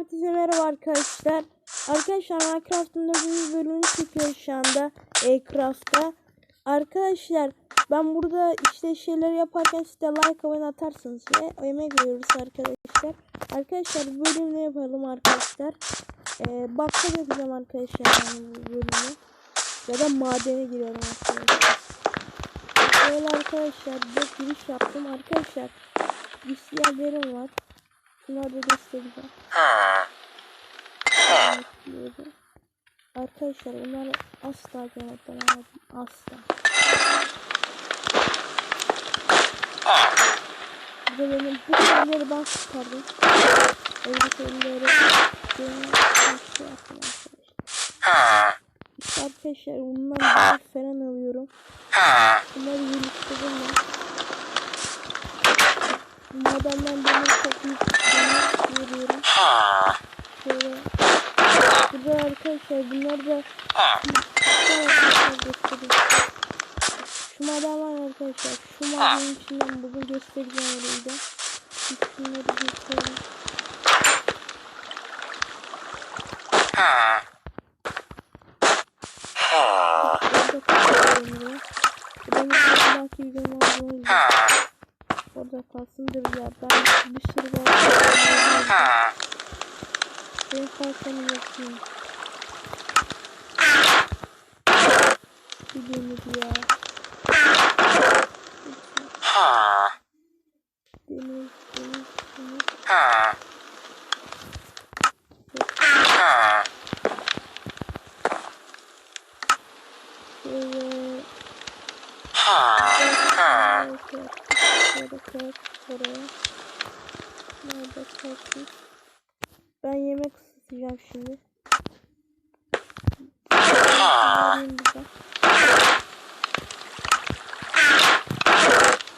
herkese merhaba arkadaşlar. Arkadaşlar Minecraft'ın 4. bölümünü çekiyoruz şu anda. Aircraft'ta. Arkadaşlar ben burada işte şeyleri yaparken size like abone atarsınız ve emek veriyoruz arkadaşlar. Arkadaşlar bu bölümü ne yapalım arkadaşlar? Ee, bakkal yapacağım arkadaşlar yani bu bölümü. Ya da madene giriyorum arkadaşlar. Böyle arkadaşlar bir giriş yaptım arkadaşlar. Bir yerlerim var. Şunları da göstereceğim. Arkadaşlar bunlar asla cennetten almadım. Asla. Burada benim bu şeyleri ben çıkardım. Elbiseleri benim şey yaptım arkadaşlar. İşte arkadaşlar bundan bir falan alıyorum. Bunları birleştirdim ben. Madenden benim çok büyük veriyorum. Şöyle. Burada arkadaşlar bunlar da şu maden var arkadaşlar. Şu madenin içinden bugün göstereceğim orayı da. Şunları gösterelim. Orada kalsın ya. Benim belki bir gün var bunu Orada kalsındır ya. Ben bir sürü var. Ben kalkanı yapayım. Gidelim ya. Deniz, deniz, deniz. Şöyle. Şöyle koy oraya. Nerede kalsın? Ben yemek ısıtacağım şimdi.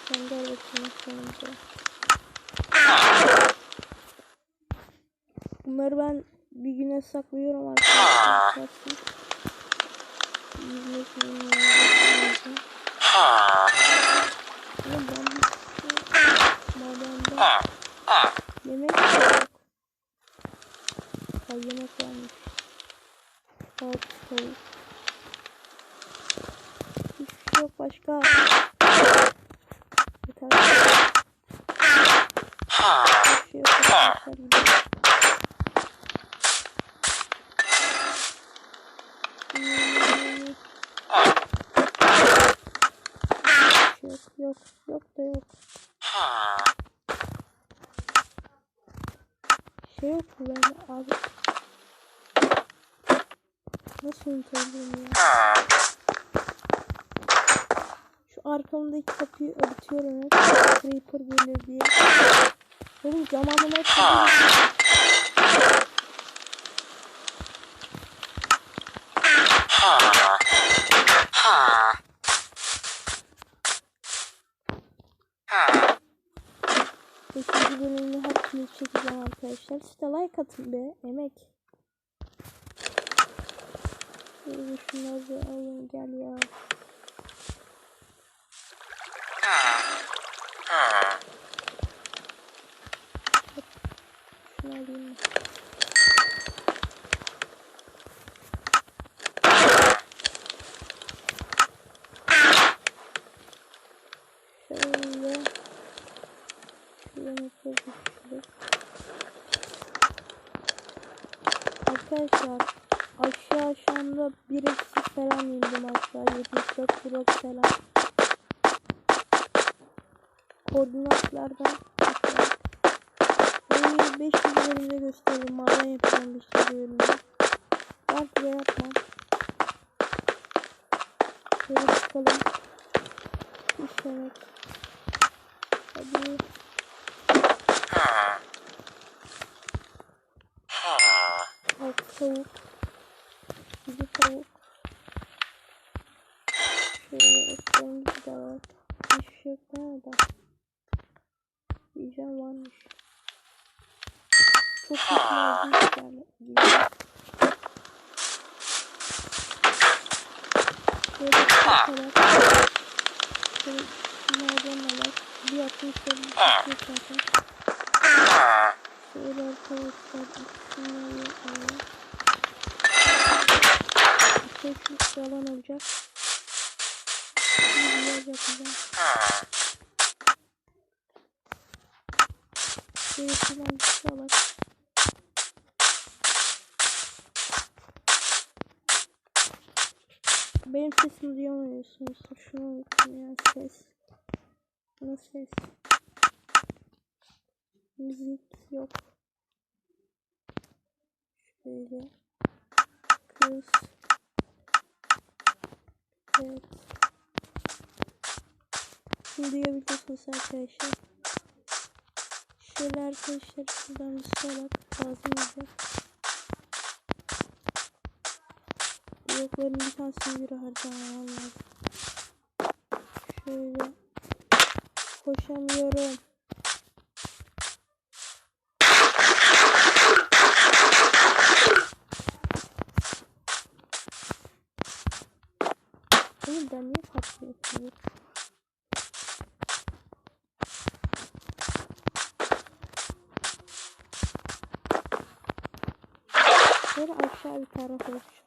Sen gel bakayım sonunda. Bunları ben bir güne saklıyorum arkadaşlar. Yemek. Ay yemek varmış. Tavuk tavuk. Şey yok başka. Yeter. Şey yok. Yok yok da yok. Şey yok abi? Nasıl unutabilirim ya? Şu arkamdaki kapıyı örtüyorum hep. Creeper gelir diye. Oğlum zamanım hep Beşinci bölümünü hepsini çekeceğim arkadaşlar. İşte like atın be. Emek. Şöyle şunları da alayım gel ya. Şöyle. Şuradan yapıyoruz. Arkadaşlar aşağı şu anda bir eksik falan indim aşağı 74 blok falan. Koordinatlardan Burayı 500 bölümde göstereyim. Maden yapacağım 500 bölümde. Belki de yapmam. Şöyle çıkalım. İşlemek. Hadi. Tavuk, tavuk. Bizi tavuk. Şöyle ekmeğimiz de var. Hiçbir şey yok nerede? Diyeceğim varmış. Çok kötü yani. Şöyle çıkalım. Şöyle nereden alır? Bir atmış olmuş. zaten. Şöyle arkadaşlar şunları alalım. Teknik falan olacak. Bir yer yapacağım. Şöyle falan bir şey alalım. Benim sesimi duyamıyorsunuz. Şunu unuttum ya ses. Buna ses. Müzik yok. Şöyle. Kız. Evet. Şimdi duyabiliyorsunuz arkadaşlar. Şöyle arkadaşlar şuradan bir salak lazım olacak. Blokların bir tanesini bir harcamam lazım. Şöyle. Koşamıyorum. Oğlum ben niye patlıyorsun? Böyle aşağı bir taraf olacak.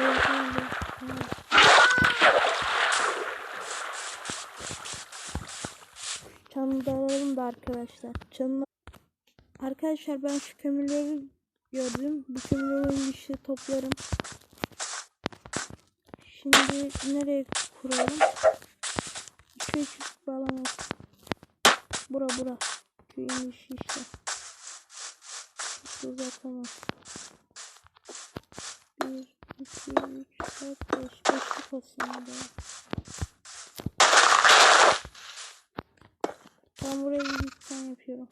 Evet, tamam, tamam. Çanını da alalım da arkadaşlar. Çanını... Arkadaşlar ben şu kömürleri gördüm. Bu kömürlerin işi toplarım. Şimdi nereye kuralım? Şu küçük bağlamaz. Bura bura. Köyün işi işte. Hiç uzatamaz. 1, 2, 3, 4, 5. Beşlik olsun Ben buraya bir dükkan yapıyorum.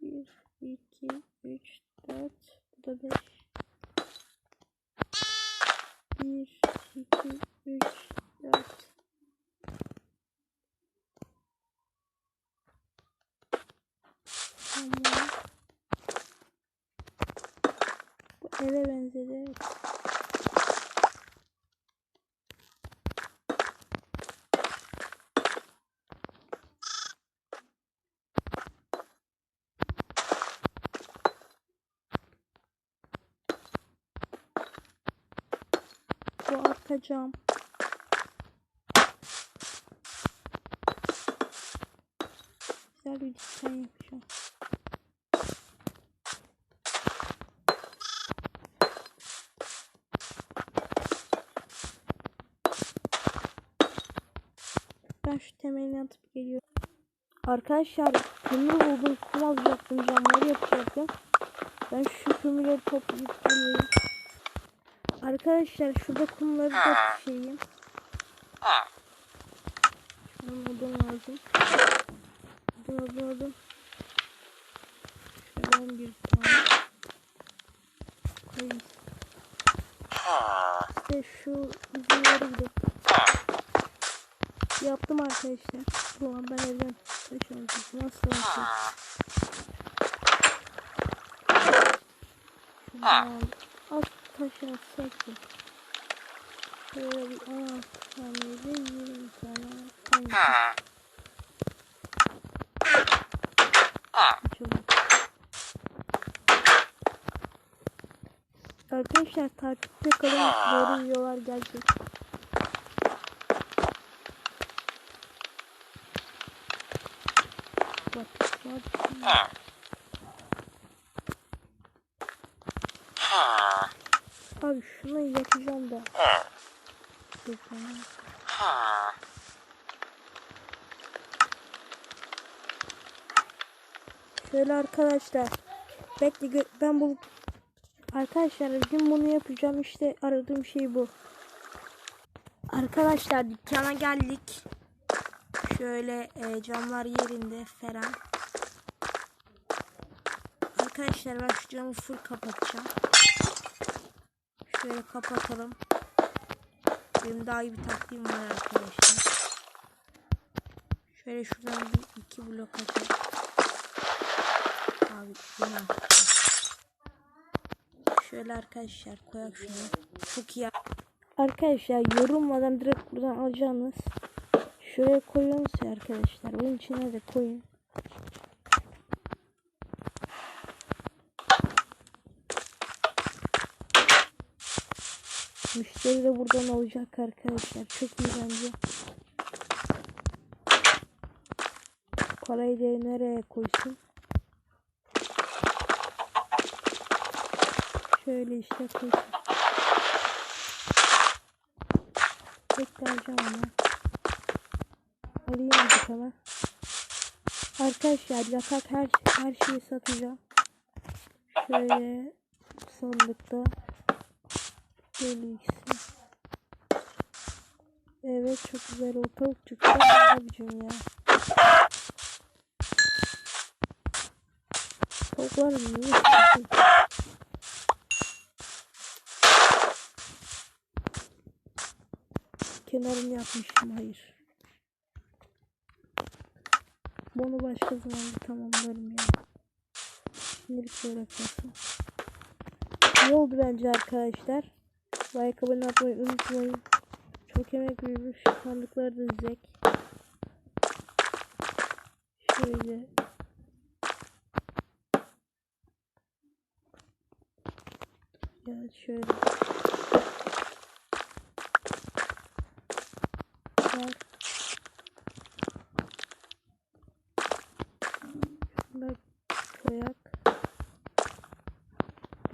Bir, iki, üç, dört. Bu da beş. Bir, iki, üç, dört. Tamam. Bu eve benzedi. Evet. Cam. Güzel bir dükkan yapacağım. Ben şu temelini atıp geliyorum. Arkadaşlar kömür buldum. Kum alacaktım. Camları yapacaktım. Ben şu kömürleri toplayıp geliyorum. Arkadaşlar şurada kumları da şeyim. Şunun odun lazım. Odun odun odun. Şöyle 11 tane. Koyayım. İşte şu bizim yere gidelim. Yaptım arkadaşlar. Bu an ben evden taşıyorum. Nasıl? Şuradan alt taşı atsak ya. Şöyle bir 16 tane de 20 tane. Açalım. Arkadaşlar takipte kalın doğru videolar gelecek. Bak, bak. Abi şunu yapacağım da. Yapacağım. Şöyle arkadaşlar. Bekle ben bu Arkadaşlar bugün bunu yapacağım işte aradığım şey bu. Arkadaşlar dükkana geldik. Şöyle e, camlar yerinde falan. Arkadaşlar ben şu camı full kapatacağım. Şöyle kapatalım. Benim daha iyi bir taktiğim var arkadaşlar. Şöyle şuradan bir iki blok açalım. Abi yine. Şöyle arkadaşlar koyak şunu. Çok iyi. Arkadaşlar yorulmadan direkt buradan alacağınız. Şuraya koyuyorsunuz arkadaşlar. Onun içine de koyun. Müşteri de buradan alacak arkadaşlar. Çok iyi bence. Parayı da nereye koysun? Şöyle işte koysun. Bekle alacağım onu. Alayım dedik hemen. Arkadaşlar yatak her, her şeyi satacağım. Şöyle sandıkta. İkisi. Evet çok güzel o tavuk çıktı. Abicim ya. Tavuklar mı? Kenarını yapmışım hayır. Bunu başka zaman tamamlarım ya. Şimdilik böyle kalsın. İyi oldu bence arkadaşlar. Like abone atmayı unutmayın. Çok emek veriyoruz. Sandıkları da dizecek. Şöyle. Ya şöyle. Bak. Bak koyak.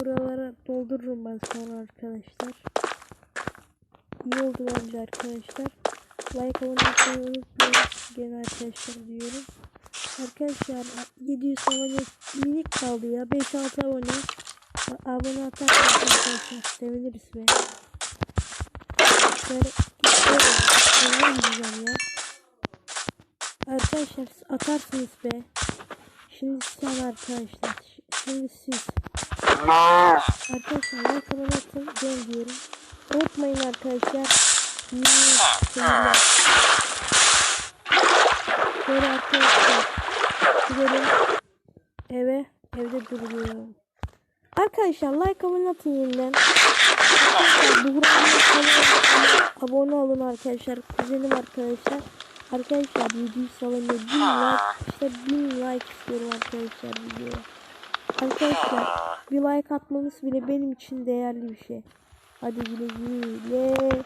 Buralara doldururum ben sonra arkadaşlar. İyi oldu bence arkadaşlar. Like abone olmayı unutmayın. Gene arkadaşlar diyorum. Arkadaşlar 700 abone minik kaldı ya. 5-6 abone. Abone atarsanız arkadaşlar seviniriz be. Gideceğim ya. Arkadaşlar atarsınız be. Şimdi sen arkadaşlar. Şimdi siz. Arkadaşlar like abone atın. Ben diyorum. Unutmayın arkadaşlar. Şöyle arkadaşlar. Gidelim. Eve. Evde duruyorum. Arkadaşlar like abone atın yeniden. Abone olun arkadaşlar. Kuzenim arkadaşlar. Arkadaşlar 700 salonda 1000 like işte 1000 like istiyorum arkadaşlar videoya. Arkadaşlar bir like atmanız bile benim için değerli bir şey. Hadi güle güle.